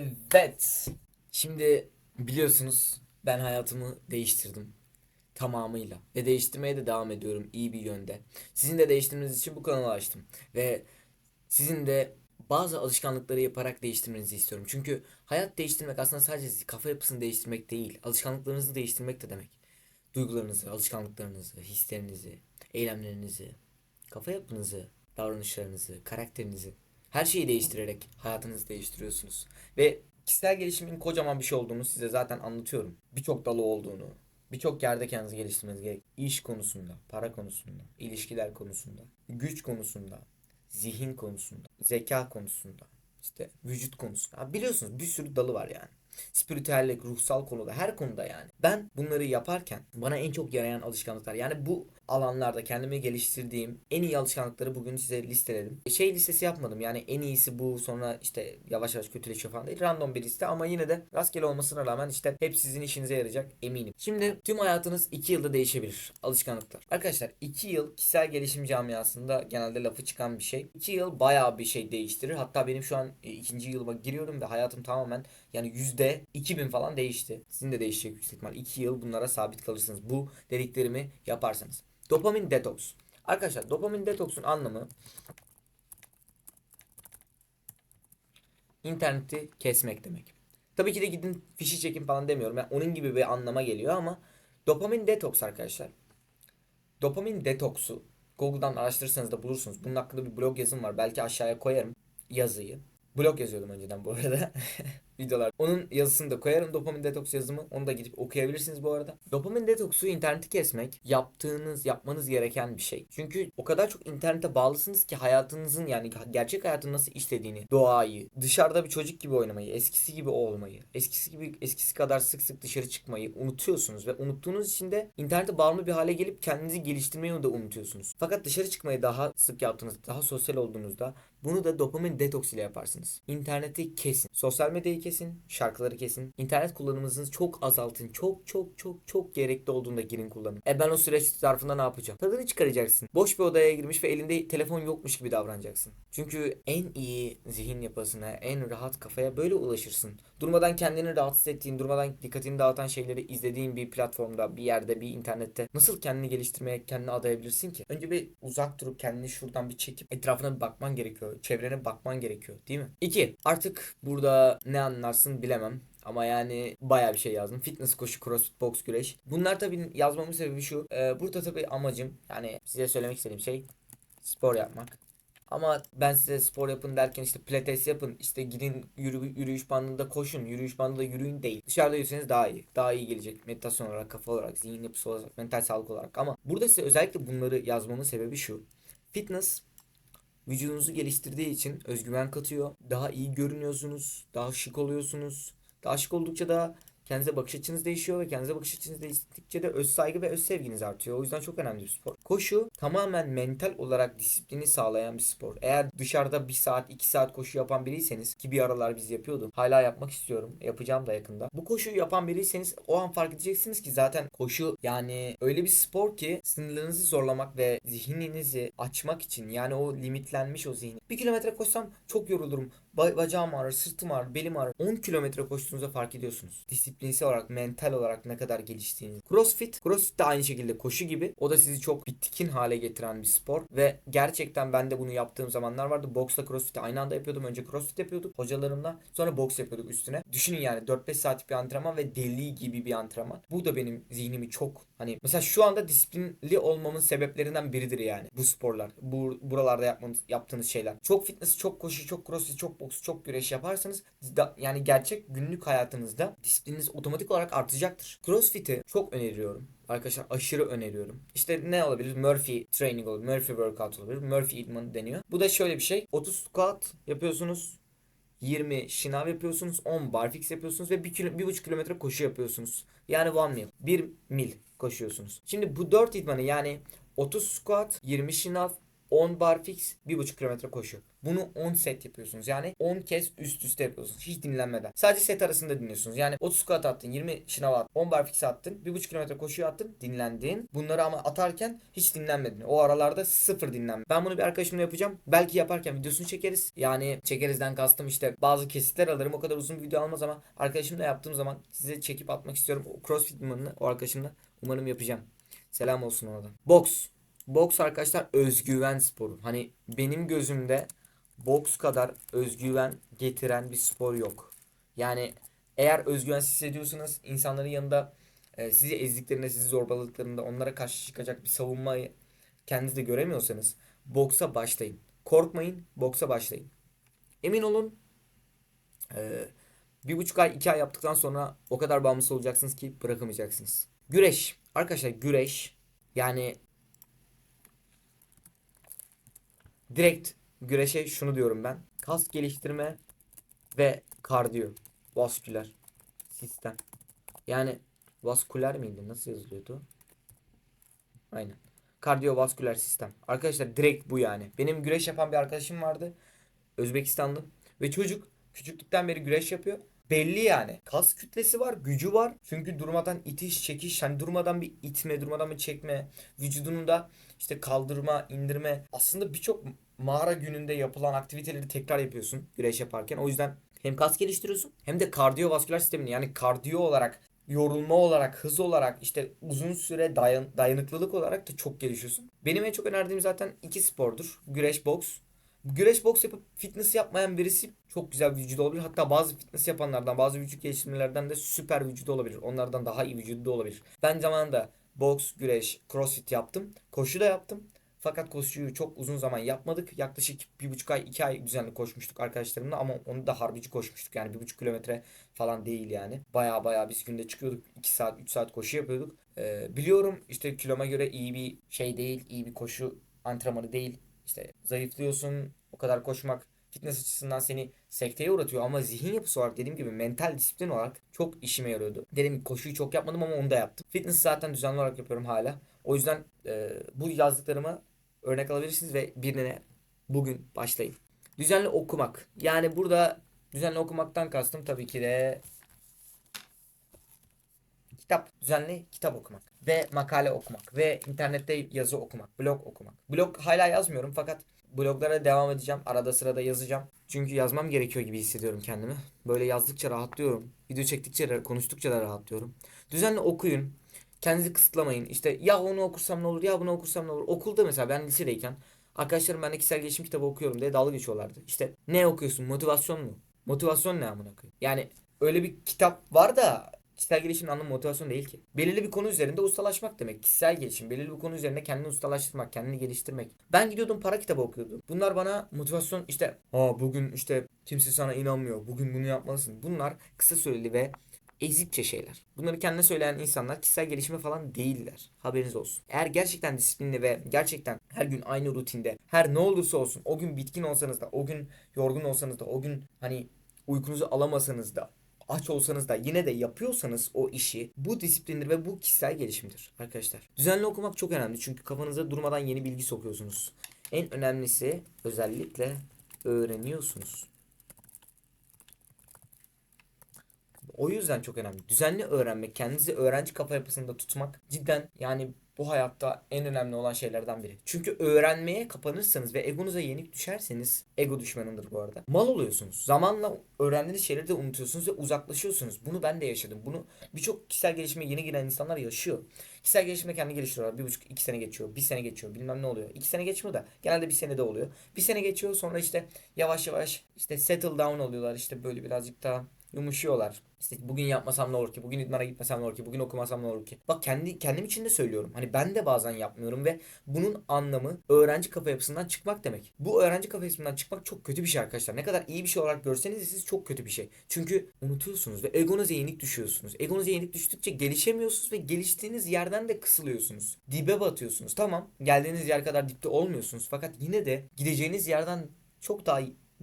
Evet. Şimdi biliyorsunuz ben hayatımı değiştirdim. Tamamıyla. Ve değiştirmeye de devam ediyorum iyi bir yönde. Sizin de değiştirmeniz için bu kanalı açtım. Ve sizin de bazı alışkanlıkları yaparak değiştirmenizi istiyorum. Çünkü hayat değiştirmek aslında sadece kafa yapısını değiştirmek değil. Alışkanlıklarınızı değiştirmek de demek. Duygularınızı, alışkanlıklarınızı, hislerinizi, eylemlerinizi, kafa yapınızı, davranışlarınızı, karakterinizi her şeyi değiştirerek hayatınızı değiştiriyorsunuz. Ve kişisel gelişimin kocaman bir şey olduğunu size zaten anlatıyorum. Birçok dalı olduğunu, birçok yerde kendinizi geliştirmeniz gerek. İş konusunda, para konusunda, ilişkiler konusunda, güç konusunda, zihin konusunda, zeka konusunda, işte vücut konusunda. Biliyorsunuz bir sürü dalı var yani. Spiritüellik, ruhsal konuda, her konuda yani. Ben bunları yaparken bana en çok yarayan alışkanlıklar. Yani bu alanlarda kendimi geliştirdiğim en iyi alışkanlıkları bugün size listeledim. Şey listesi yapmadım yani en iyisi bu sonra işte yavaş yavaş kötüleşiyor falan değil. Random bir liste ama yine de rastgele olmasına rağmen işte hep sizin işinize yarayacak eminim. Şimdi tüm hayatınız 2 yılda değişebilir alışkanlıklar. Arkadaşlar 2 yıl kişisel gelişim camiasında genelde lafı çıkan bir şey. 2 yıl bayağı bir şey değiştirir. Hatta benim şu an e, ikinci yılıma giriyorum ve hayatım tamamen yani yüzde 2000 falan değişti. Sizin de değişecek yüksek ihtimal. 2 yıl bunlara sabit kalırsınız. Bu dediklerimi yaparsanız. Dopamin detoks. Arkadaşlar dopamin detoksun anlamı interneti kesmek demek. Tabii ki de gidin fişi çekin falan demiyorum. Yani onun gibi bir anlama geliyor ama dopamin detoks arkadaşlar. Dopamin detoksu Google'dan araştırırsanız da bulursunuz. Bunun hakkında bir blog yazım var. Belki aşağıya koyarım yazıyı. Blog yazıyordum önceden bu arada. Videolar. Onun yazısını da koyarım dopamin detoks yazımı. Onu da gidip okuyabilirsiniz bu arada. Dopamin detoksu interneti kesmek yaptığınız, yapmanız gereken bir şey. Çünkü o kadar çok internete bağlısınız ki hayatınızın yani gerçek hayatın nasıl işlediğini, doğayı, dışarıda bir çocuk gibi oynamayı, eskisi gibi olmayı, eskisi gibi eskisi kadar sık sık dışarı çıkmayı unutuyorsunuz ve unuttuğunuz için de internete bağımlı bir hale gelip kendinizi geliştirmeyi de unutuyorsunuz. Fakat dışarı çıkmayı daha sık yaptığınızda, daha sosyal olduğunuzda bunu da dopamin detoks ile yaparsınız. İnterneti kesin. Sosyal medyayı kesin. Şarkıları kesin. İnternet kullanımınızı çok azaltın. Çok çok çok çok gerekli olduğunda girin kullanın. E ben o süreç zarfında ne yapacağım? Tadını çıkaracaksın. Boş bir odaya girmiş ve elinde telefon yokmuş gibi davranacaksın. Çünkü en iyi zihin yapısına, en rahat kafaya böyle ulaşırsın. Durmadan kendini rahatsız ettiğin, durmadan dikkatini dağıtan şeyleri izlediğin bir platformda, bir yerde, bir internette nasıl kendini geliştirmeye, kendini adayabilirsin ki? Önce bir uzak durup kendini şuradan bir çekip etrafına bir bakman gerekiyor. Çevrene bakman gerekiyor değil mi? 2. Artık burada ne anlarsın bilemem. Ama yani baya bir şey yazdım. Fitness, koşu, crossfit, boks, güreş. Bunlar tabii yazmamın sebebi şu. Ee, burada tabii amacım yani size söylemek istediğim şey spor yapmak. Ama ben size spor yapın derken işte pilates yapın, işte gidin yürü, yürüyüş bandında koşun, yürüyüş bandında yürüyün değil. Dışarıda yürüseniz daha iyi. Daha iyi gelecek meditasyon olarak, kafa olarak, zihin yapısı olarak, mental sağlık olarak. Ama burada size özellikle bunları yazmamın sebebi şu. Fitness vücudunuzu geliştirdiği için özgüven katıyor. Daha iyi görünüyorsunuz, daha şık oluyorsunuz. Daha şık oldukça da kendinize bakış açınız değişiyor ve kendinize bakış açınız değiştikçe de öz saygı ve öz sevginiz artıyor. O yüzden çok önemli bir spor. Koşu tamamen mental olarak disiplini sağlayan bir spor. Eğer dışarıda bir saat iki saat koşu yapan biriyseniz ki bir aralar biz yapıyorduk. Hala yapmak istiyorum. Yapacağım da yakında. Bu koşuyu yapan biriyseniz o an fark edeceksiniz ki zaten koşu yani öyle bir spor ki sınırlarınızı zorlamak ve zihninizi açmak için yani o limitlenmiş o zihin. Bir kilometre koşsam çok yorulurum. Ba- bacağım ağrır, sırtım ağrır, belim ağrır. 10 kilometre koştuğunuzda fark ediyorsunuz. Disiplinsel olarak, mental olarak ne kadar geliştiğinizi. Crossfit, Crossfit de aynı şekilde koşu gibi. O da sizi çok bitkin hale getiren bir spor. Ve gerçekten ben de bunu yaptığım zamanlar vardı. Boksla Crossfit'i aynı anda yapıyordum. Önce Crossfit yapıyorduk hocalarımla. Sonra boks yapıyorduk üstüne. Düşünün yani 4-5 saatlik bir antrenman ve deli gibi bir antrenman. Bu da benim zihnimi çok hani mesela şu anda disiplinli olmamın sebeplerinden biridir yani bu sporlar. Bu buralarda yapmanız yaptığınız şeyler. Çok fitness, çok koşu, çok crossfit, çok boks, çok güreş yaparsanız da, yani gerçek günlük hayatınızda disiplininiz otomatik olarak artacaktır. Crossfit'i çok öneriyorum. Arkadaşlar aşırı öneriyorum. İşte ne olabilir? Murphy training olabilir. Murphy workout olabilir. Murphy idmanı deniyor. Bu da şöyle bir şey. 30 squat yapıyorsunuz. 20 şınav yapıyorsunuz. 10 barfix yapıyorsunuz ve 1 kilo, 1,5 kilometre koşu yapıyorsunuz. Yani 1 mil. 1 mil koşuyorsunuz. Şimdi bu 4 idmanı yani 30 squat, 20 şınav, 10 bar fix 1,5 kilometre koşu. Bunu 10 set yapıyorsunuz. Yani 10 kez üst üste yapıyorsunuz. Hiç dinlenmeden. Sadece set arasında dinliyorsunuz. Yani 30 squat attın, 20 şınav attın, 10 bar fix attın, 1,5 kilometre koşuyu attın, dinlendin. Bunları ama atarken hiç dinlenmedin. O aralarda sıfır dinlenme. Ben bunu bir arkadaşımla yapacağım. Belki yaparken videosunu çekeriz. Yani çekerizden kastım işte bazı kesitler alırım. O kadar uzun bir video almaz ama arkadaşımla yaptığım zaman size çekip atmak istiyorum. O CrossFit idmanını o arkadaşımla umarım yapacağım. Selam olsun ona da. Boks. Boks arkadaşlar özgüven sporu. Hani benim gözümde boks kadar özgüven getiren bir spor yok. Yani eğer özgüvensiz hissediyorsanız insanların yanında e, sizi ezdiklerinde, sizi zorbaladıklarında onlara karşı çıkacak bir savunmayı kendiniz de göremiyorsanız boksa başlayın. Korkmayın, boksa başlayın. Emin olun e, bir buçuk ay, iki ay yaptıktan sonra o kadar bağımlısı olacaksınız ki bırakamayacaksınız. Güreş. Arkadaşlar güreş yani direkt güreşe şunu diyorum ben. Kas geliştirme ve kardiyo. Vasküler sistem. Yani vasküler miydi? Nasıl yazılıyordu? Aynen. Kardiyovasküler sistem. Arkadaşlar direkt bu yani. Benim güreş yapan bir arkadaşım vardı. Özbekistanlı. Ve çocuk küçüklükten beri güreş yapıyor. Belli yani. Kas kütlesi var, gücü var. Çünkü durmadan itiş, çekiş, hani durmadan bir itme, durmadan bir çekme, vücudunu da işte kaldırma, indirme. Aslında birçok mağara gününde yapılan aktiviteleri tekrar yapıyorsun güreş yaparken. O yüzden hem kas geliştiriyorsun hem de kardiyovasküler sistemini yani kardiyo olarak yorulma olarak, hız olarak, işte uzun süre dayan, dayanıklılık olarak da çok gelişiyorsun. Benim en çok önerdiğim zaten iki spordur. Güreş, boks. Güreş, boks yapıp fitness yapmayan birisi çok güzel bir vücudu olabilir. Hatta bazı fitness yapanlardan, bazı vücut geliştirmelerden de süper vücudu olabilir. Onlardan daha iyi vücudu da olabilir. Ben zamanında boks, güreş, crossfit yaptım. Koşu da yaptım. Fakat koşuyu çok uzun zaman yapmadık. Yaklaşık bir buçuk ay, iki ay düzenli koşmuştuk arkadaşlarımla ama onu da harbici koşmuştuk. Yani bir buçuk kilometre falan değil yani. Baya baya biz günde çıkıyorduk. 2 saat, 3 saat koşu yapıyorduk. Ee, biliyorum işte kiloma göre iyi bir şey değil, iyi bir koşu antrenmanı değil. İşte zayıflıyorsun, o kadar koşmak fitness açısından seni sekteye uğratıyor ama zihin yapısı olarak dediğim gibi mental disiplin olarak çok işime yarıyordu. Dediğim gibi koşuyu çok yapmadım ama onu da yaptım. Fitness zaten düzenli olarak yapıyorum hala. O yüzden e, bu yazdıklarıma örnek alabilirsiniz ve birine bugün başlayın. Düzenli okumak. Yani burada düzenli okumaktan kastım tabii ki de kitap. Düzenli kitap okumak. Ve makale okumak. Ve internette yazı okumak. Blog okumak. Blog hala yazmıyorum fakat bloglara devam edeceğim. Arada sırada yazacağım. Çünkü yazmam gerekiyor gibi hissediyorum kendimi. Böyle yazdıkça rahatlıyorum. Video çektikçe, konuştukça da rahatlıyorum. Düzenli okuyun. Kendinizi kısıtlamayın. İşte ya onu okursam ne olur ya bunu okursam ne olur. Okulda mesela ben lisedeyken arkadaşlarım ben de kişisel gelişim kitabı okuyorum diye dalga geçiyorlardı. İşte ne okuyorsun motivasyon mu? Motivasyon ne amına koyayım? Yani öyle bir kitap var da kişisel gelişimin anlamı motivasyon değil ki. Belirli bir konu üzerinde ustalaşmak demek. Kişisel gelişim, belirli bir konu üzerinde kendini ustalaştırmak, kendini geliştirmek. Ben gidiyordum para kitabı okuyordum. Bunlar bana motivasyon işte Aa bugün işte kimse sana inanmıyor. Bugün bunu yapmalısın. Bunlar kısa süreli ve ezikçe şeyler. Bunları kendine söyleyen insanlar kişisel gelişime falan değiller. Haberiniz olsun. Eğer gerçekten disiplinli ve gerçekten her gün aynı rutinde, her ne olursa olsun, o gün bitkin olsanız da, o gün yorgun olsanız da, o gün hani uykunuzu alamasanız da, aç olsanız da yine de yapıyorsanız o işi bu disiplindir ve bu kişisel gelişimdir arkadaşlar. Düzenli okumak çok önemli çünkü kafanıza durmadan yeni bilgi sokuyorsunuz. En önemlisi özellikle öğreniyorsunuz. O yüzden çok önemli. Düzenli öğrenmek, kendinizi öğrenci kafa yapısında tutmak cidden yani bu hayatta en önemli olan şeylerden biri. Çünkü öğrenmeye kapanırsanız ve egonuza yenik düşerseniz, ego düşmanındır bu arada. Mal oluyorsunuz. Zamanla öğrendiğiniz şeyleri de unutuyorsunuz ve uzaklaşıyorsunuz. Bunu ben de yaşadım. Bunu birçok kişisel gelişime yeni giren insanlar yaşıyor. Kişisel gelişime kendini geliştiriyorlar. Bir buçuk, iki sene geçiyor. Bir sene geçiyor. Bilmem ne oluyor. İki sene geçmiyor da genelde bir sene de oluyor. Bir sene geçiyor sonra işte yavaş yavaş işte settle down oluyorlar. İşte böyle birazcık daha yumuşuyorlar. İşte bugün yapmasam ne olur ki? Bugün idmana gitmesem ne olur ki? Bugün okumasam ne olur ki? Bak kendi kendim için de söylüyorum. Hani ben de bazen yapmıyorum ve bunun anlamı öğrenci kafa yapısından çıkmak demek. Bu öğrenci kafa yapısından çıkmak çok kötü bir şey arkadaşlar. Ne kadar iyi bir şey olarak görseniz de siz çok kötü bir şey. Çünkü unutuyorsunuz ve egonuza yenik düşüyorsunuz. Egonuza yenik düştükçe gelişemiyorsunuz ve geliştiğiniz yerden de kısılıyorsunuz. Dibe batıyorsunuz. Tamam geldiğiniz yer kadar dipte olmuyorsunuz fakat yine de gideceğiniz yerden çok daha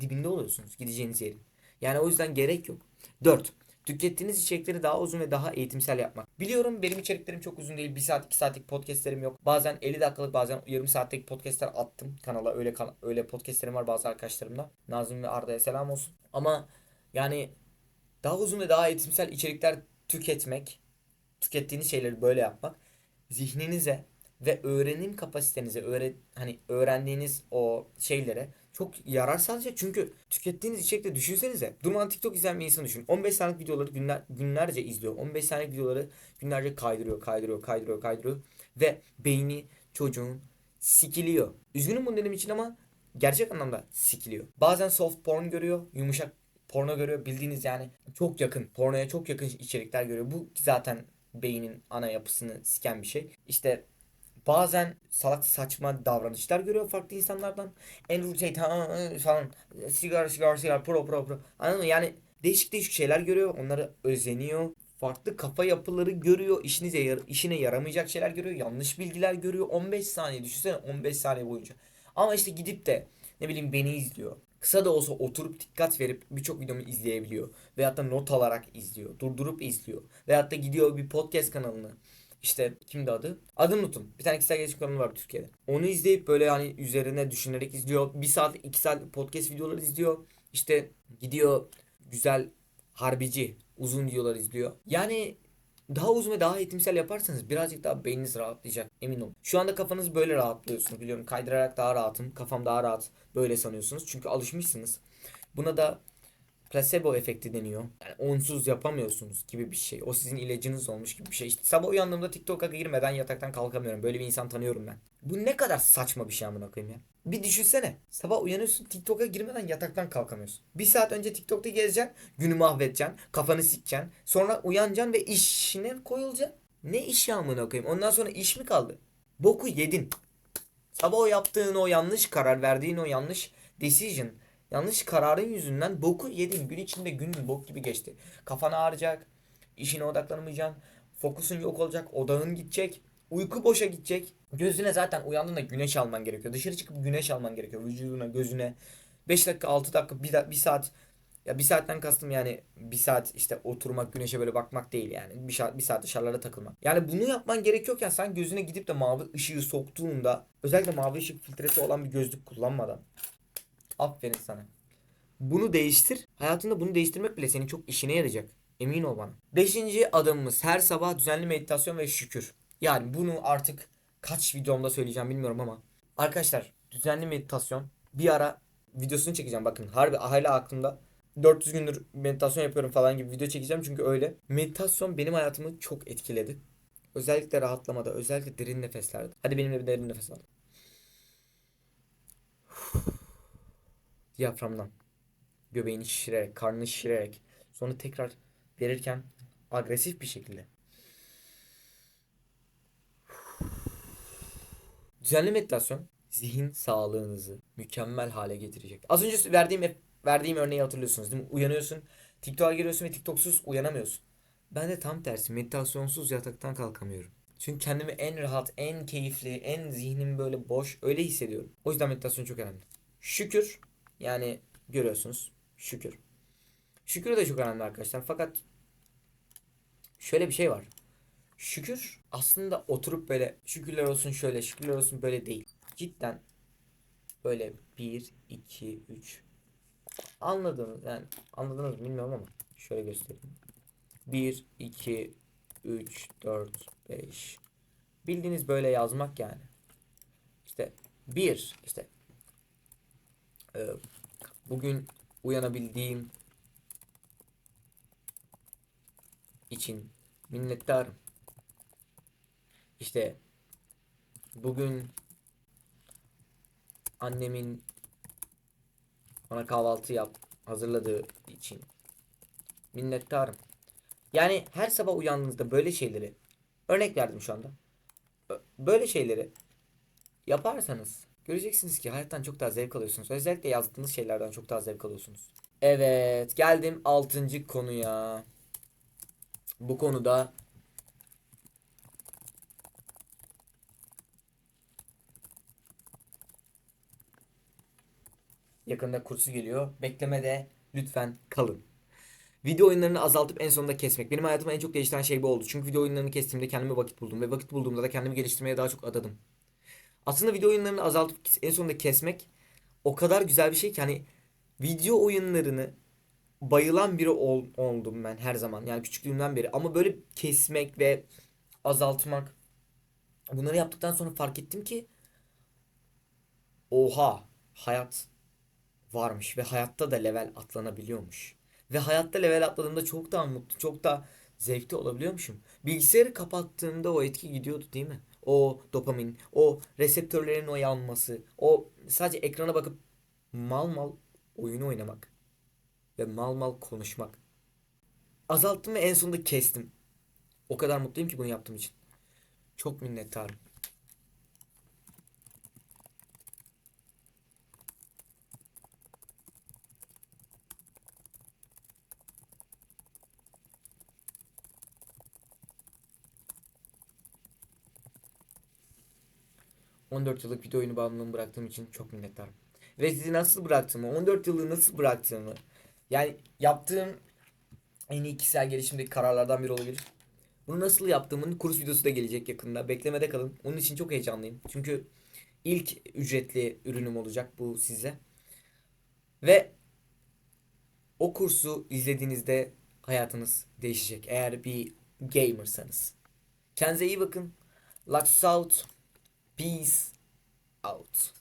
dibinde oluyorsunuz gideceğiniz yerin. Yani o yüzden gerek yok. 4. Tükettiğiniz içerikleri daha uzun ve daha eğitimsel yapmak. Biliyorum benim içeriklerim çok uzun değil. 1 saat 2 saatlik podcastlerim yok. Bazen 50 dakikalık bazen yarım saatlik podcastler attım kanala. Öyle kan- öyle podcastlerim var bazı arkadaşlarımla. Nazım ve Arda'ya selam olsun. Ama yani daha uzun ve daha eğitimsel içerikler tüketmek, tükettiğiniz şeyleri böyle yapmak zihninize ve öğrenim kapasitenize, öğre hani öğrendiğiniz o şeylere çok yarar sağlayacak. Çünkü tükettiğiniz içerikte düşünsenize. Durmadan TikTok izleyen bir insan düşün. 15 saniyelik videoları günler, günlerce izliyor. 15 saniyelik videoları günlerce kaydırıyor, kaydırıyor, kaydırıyor, kaydırıyor. Ve beyni çocuğun sikiliyor. Üzgünüm bunun dedim için ama gerçek anlamda sikiliyor. Bazen soft porn görüyor, yumuşak porno görüyor. Bildiğiniz yani çok yakın, pornoya çok yakın içerikler görüyor. Bu zaten beynin ana yapısını siken bir şey. İşte bazen salak saçma davranışlar görüyor farklı insanlardan. Andrew Tate ha, falan sigara sigara sigara pro pro pro. Anladın mı? Yani değişik değişik şeyler görüyor. Onları özeniyor. Farklı kafa yapıları görüyor. İşinize yar işine yaramayacak şeyler görüyor. Yanlış bilgiler görüyor. 15 saniye düşünsene 15 saniye boyunca. Ama işte gidip de ne bileyim beni izliyor. Kısa da olsa oturup dikkat verip birçok videomu izleyebiliyor. Veyahut da not alarak izliyor. Durdurup izliyor. Veyahut da gidiyor bir podcast kanalını işte kimdi adı? Adını unuttum. Bir tane kişisel gelişim kanalı var Türkiye'de. Onu izleyip böyle hani üzerine düşünerek izliyor. Bir saat iki saat podcast videoları izliyor. İşte gidiyor güzel harbici uzun videolar izliyor. Yani daha uzun ve daha eğitimsel yaparsanız birazcık daha beyniniz rahatlayacak emin olun. Şu anda kafanız böyle rahatlıyorsunuz biliyorum. Kaydırarak daha rahatım. Kafam daha rahat. Böyle sanıyorsunuz. Çünkü alışmışsınız. Buna da placebo efekti deniyor. Yani onsuz yapamıyorsunuz gibi bir şey. O sizin ilacınız olmuş gibi bir şey. İşte sabah uyandığımda TikTok'a girmeden yataktan kalkamıyorum. Böyle bir insan tanıyorum ben. Bu ne kadar saçma bir şey amına koyayım ya. Bir düşünsene. Sabah uyanıyorsun TikTok'a girmeden yataktan kalkamıyorsun. Bir saat önce TikTok'ta gezeceksin. Günü mahvedeceksin. Kafanı sikeceksin. Sonra uyanacaksın ve işine koyulacaksın. Ne işi amına koyayım? Ondan sonra iş mi kaldı? Boku yedin. Sabah o yaptığın o yanlış karar, verdiğin o yanlış decision, yanlış kararın yüzünden boku yedin. Gün içinde günün bok gibi geçti. Kafan ağrıyacak, işine odaklanamayacaksın, fokusun yok olacak, odağın gidecek, uyku boşa gidecek. Gözüne zaten uyandığında güneş alman gerekiyor. Dışarı çıkıp güneş alman gerekiyor. Vücuduna, gözüne. 5 dakika, 6 dakika, 1, da- bir saat ya bir saatten kastım yani bir saat işte oturmak güneşe böyle bakmak değil yani. Bir saat, bir saat dışarılara takılmak. Yani bunu yapman gerekiyorken sen gözüne gidip de mavi ışığı soktuğunda özellikle mavi ışık filtresi olan bir gözlük kullanmadan aferin sana. Bunu değiştir. Hayatında bunu değiştirmek bile senin çok işine yarayacak. Emin ol bana. Beşinci adımımız her sabah düzenli meditasyon ve şükür. Yani bunu artık kaç videomda söyleyeceğim bilmiyorum ama. Arkadaşlar düzenli meditasyon bir ara videosunu çekeceğim bakın. Harbi hala aklımda. 400 gündür meditasyon yapıyorum falan gibi video çekeceğim çünkü öyle. Meditasyon benim hayatımı çok etkiledi. Özellikle rahatlamada, özellikle derin nefeslerde. Hadi benimle bir derin nefes al. Diyaframdan. Göbeğini şişirerek, karnını şişirerek. Sonra tekrar verirken agresif bir şekilde. Düzenli meditasyon zihin sağlığınızı mükemmel hale getirecek. Az önce verdiğim verdiğim örneği hatırlıyorsunuz değil mi? Uyanıyorsun, TikTok'a giriyorsun ve TikToksuz uyanamıyorsun. Ben de tam tersi meditasyonsuz yataktan kalkamıyorum. Çünkü kendimi en rahat, en keyifli, en zihnim böyle boş öyle hissediyorum. O yüzden meditasyon çok önemli. Şükür yani görüyorsunuz şükür. Şükür de çok önemli arkadaşlar fakat şöyle bir şey var. Şükür aslında oturup böyle şükürler olsun şöyle şükürler olsun böyle değil. Cidden böyle 1, 2, 3 anladınız yani anladınız mı bilmiyorum ama şöyle göstereyim. 1, 2, 3, 4, 5 bildiğiniz böyle yazmak yani. İşte 1 işte e, bugün uyanabildiğim için minnettarım. İşte bugün annemin bana kahvaltı yap hazırladığı için minnettarım. Yani her sabah uyandığınızda böyle şeyleri örnek verdim şu anda. Böyle şeyleri yaparsanız göreceksiniz ki hayattan çok daha zevk alıyorsunuz. Özellikle yazdığınız şeylerden çok daha zevk alıyorsunuz. Evet, geldim 6. konuya. Bu konuda yakında kursu geliyor. Beklemede lütfen kalın. Video oyunlarını azaltıp en sonunda kesmek. Benim hayatımı en çok değiştiren şey bu oldu. Çünkü video oyunlarını kestiğimde kendime vakit buldum. Ve vakit bulduğumda da kendimi geliştirmeye daha çok adadım. Aslında video oyunlarını azaltıp en sonunda kesmek o kadar güzel bir şey ki hani video oyunlarını bayılan biri ol- oldum ben her zaman. Yani küçüklüğümden beri. Ama böyle kesmek ve azaltmak bunları yaptıktan sonra fark ettim ki oha hayat varmış ve hayatta da level atlanabiliyormuş. Ve hayatta level atladığımda çok daha mutlu, çok daha zevkli olabiliyormuşum. Bilgisayarı kapattığımda o etki gidiyordu değil mi? O dopamin, o reseptörlerin o yanması, o sadece ekrana bakıp mal mal oyunu oynamak ve mal mal konuşmak. Azalttım ve en sonunda kestim. O kadar mutluyum ki bunu yaptığım için. Çok minnettarım. ...14 yıllık video oyunu bağımlılığımı bıraktığım için çok minnettarım. Ve sizi nasıl bıraktığımı, 14 yıllığı nasıl bıraktığımı... ...yani yaptığım en iyi kişisel gelişimdeki kararlardan biri olabilir. Bunu nasıl yaptığımın kurs videosu da gelecek yakında. Beklemede kalın. Onun için çok heyecanlıyım. Çünkü ilk ücretli ürünüm olacak bu size. Ve o kursu izlediğinizde hayatınız değişecek. Eğer bir gamersanız. Kendinize iyi bakın. Lux out. Peace out.